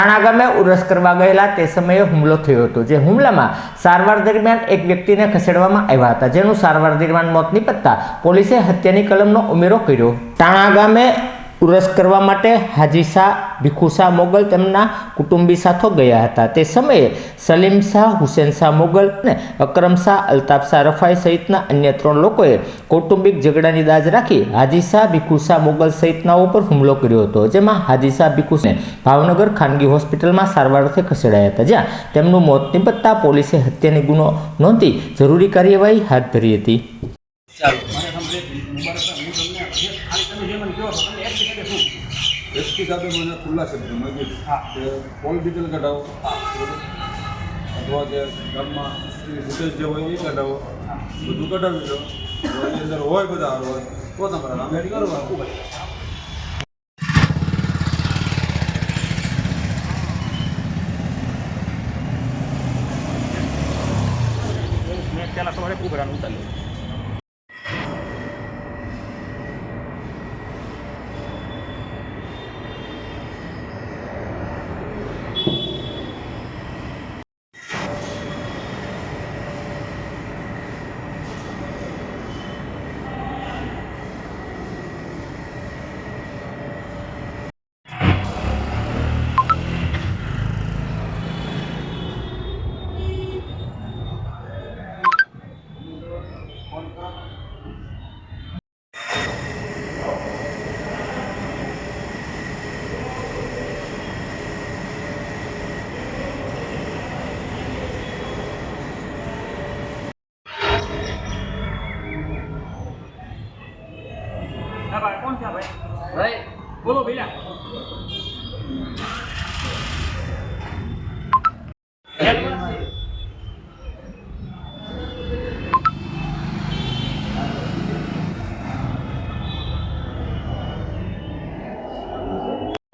થાણા ગામે ઉરસ કરવા ગયેલા તે સમયે હુમલો થયો હતો, જે હુમલામાં સારવાર દરમિયાન એક વ્યક્તિને ખસેડવામાં આવ્યા હતા, જેનું સારવાર દરમિયાન મોત નીપજતા પોલીસે હત્યાની કલમનો ઉમેરો કર્યો. તાણા ગામે ઉરસ કરવા માટે હાજી શાહ મોગલ તેમના કુટુંબી સાથો ગયા હતા. તે સમયે સલીમ શાહ, હુસેન શાહ મોગલ અને અકરમ શાહ, અલ્તાફ શાહ રફાઈ સહિતના અન્ય ત્રણ લોકોએ કૌટુંબિક ઝઘડાની દાજ રાખી હાજી શાહ મોગલ સહિતનાઓ પર હુમલો કર્યો હતો, જેમાં હાજી શાહ ભીખુને ભાવનગર ખાનગી હોસ્પિટલમાં સારવાર અર્થે ખસેડાયા હતા, જ્યાં તેમનું મોત નિપજતા પોલીસે હત્યાની ગુનો નોંધી જરૂરી કાર્યવાહી હાથ ધરી હતી. એસપી સાથે મને ખુલ્લા શબ્દમાં કીધું કે કોલ ડિટેલ કઢાવો. અથવા કે ગામમાં ડિટેલ્સ જે હોય એ કઢાવો. બધું કઢાવી દો એની અંદર હોય બધા હોય તો તમારા નામ એડ કરવાનું ભાઈ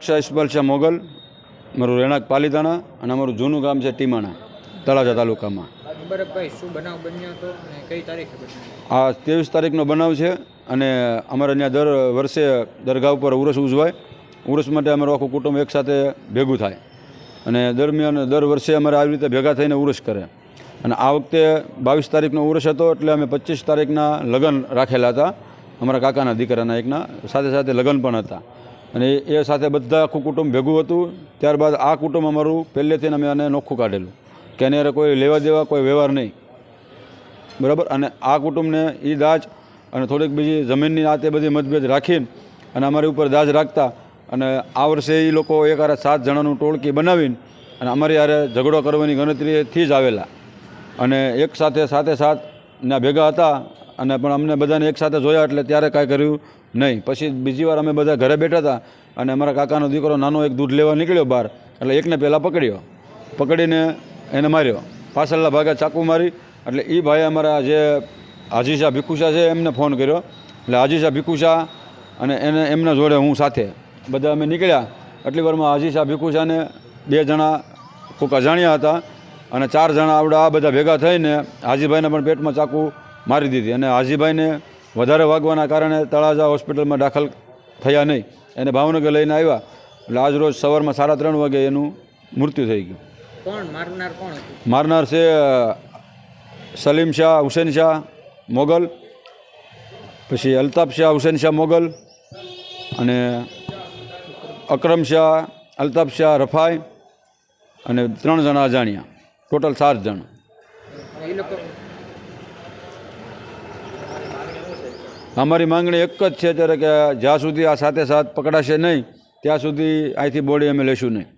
શાહ મોગલ, મારું રહેણાંક પાલીતાણા અને અમારું જૂનું ગામ છે ટીમાણા, તળાજા તાલુકામાં. બરફભાઈ શું બનાવ બન્યો હતો અને કઈ તારીખે બન્યો? આ ત્રેવીસ તારીખનો બનાવ છે અને અમારે ત્યાં દર વર્ષે દરગાહ ઉપર ઉરસ ઉજવાય. ઉરસ માટે અમારું આખું કુટુંબ એકસાથે ભેગું થાય. અને દરમિયાન દર વર્ષે અમારે આવી રીતે ભેગા થઈને ઉરસ કરે. અને આ વખતે બાવીસ તારીખનો ઉરસ હતો એટલે અમે પચીસ તારીખના લગ્ન રાખેલા હતા. અમારા કાકાના દીકરાના એકના, સાથે સાથે લગ્ન પણ હતા. અને એ સાથે બધા આખું કુટુંબ ભેગું હતું. ત્યારબાદ આ કુટુંબ અમારું પહેલેથી અમે આને નોખું કાઢેલું. કે એની કોઈ લેવા દેવા કોઈ વ્યવહાર નહીં. બરાબર? અને આ કુટુંબને એ દાજ અને થોડીક બીજી જમીનની આ તે બધી મતભેદ રાખીને અને અમારી ઉપર દાજ રાખતા અને આ વર્ષે એ લોકો એક આરે સાત જણાનું ટોળકી બનાવીને અને અમારી હારે ઝઘડો કરવાની ગણતરીથી જ આવેલા. અને એક સાથે સાથે સાત ના ભેગા હતા અને પણ અમને બધાને એક સાથે જોયા એટલે ત્યારે કાંઈ કર્યું નહીં. પછી બીજી વાર અમે બધા ઘરે બેઠા હતા અને અમારા કાકાનો દીકરો નાનો એક દૂધ લેવા નીકળ્યો બહાર એટલે એકને પહેલાં પકડ્યો. પકડીને એને માર્યો. પાછળના ભાગે ચાકુ મારી. એટલે એ ભાઈ અમારા જે હાજી શાહ ભીખુશા છે એમને ફોન કર્યો. એટલે હાજી શાહ ભીખુશા અને એને એમના જોડે હું સાથે. બધા અમે નીકળ્યા. એટલી વારમાં હાજી શાહ ભીખુશાને બે જણા કોક અજાણ્યા હતા અને ચાર જણા આવડા આ બધા ભેગા થઈને હાજીભાઈને પણ પેટમાં ચાકુ મારી દીધી અને હાજીભાઈને વધારે વાગવાના કારણે તળાજા હોસ્પિટલમાં દાખલ થયા નહીં. એને ભાવનગર લઈને આવ્યા. એટલે આજ રોજ સવારમાં સાડા ત્રણ વાગે એનું મૃત્યુ થઈ ગયું. કોણ? મારનાર કોણ મારનાર છે સલીમ શાહ હુસેન શાહ મોગલ. પછી અલ્તાફ શાહ હુસેન શાહ મોગલ. અને અકરમ શાહ અલ્તાફ શાહ રફાઈ. અને ત્રણ જણા અજાણ્યા. ટોટલ સાત જણ. અમારી માંગણી એક જ છે અત્યારે કે જ્યાં સુધી આ સાથે સાથ પકડાશે નહીં ત્યાં સુધી અહીંથી બોડી અમે લેશું નહીં.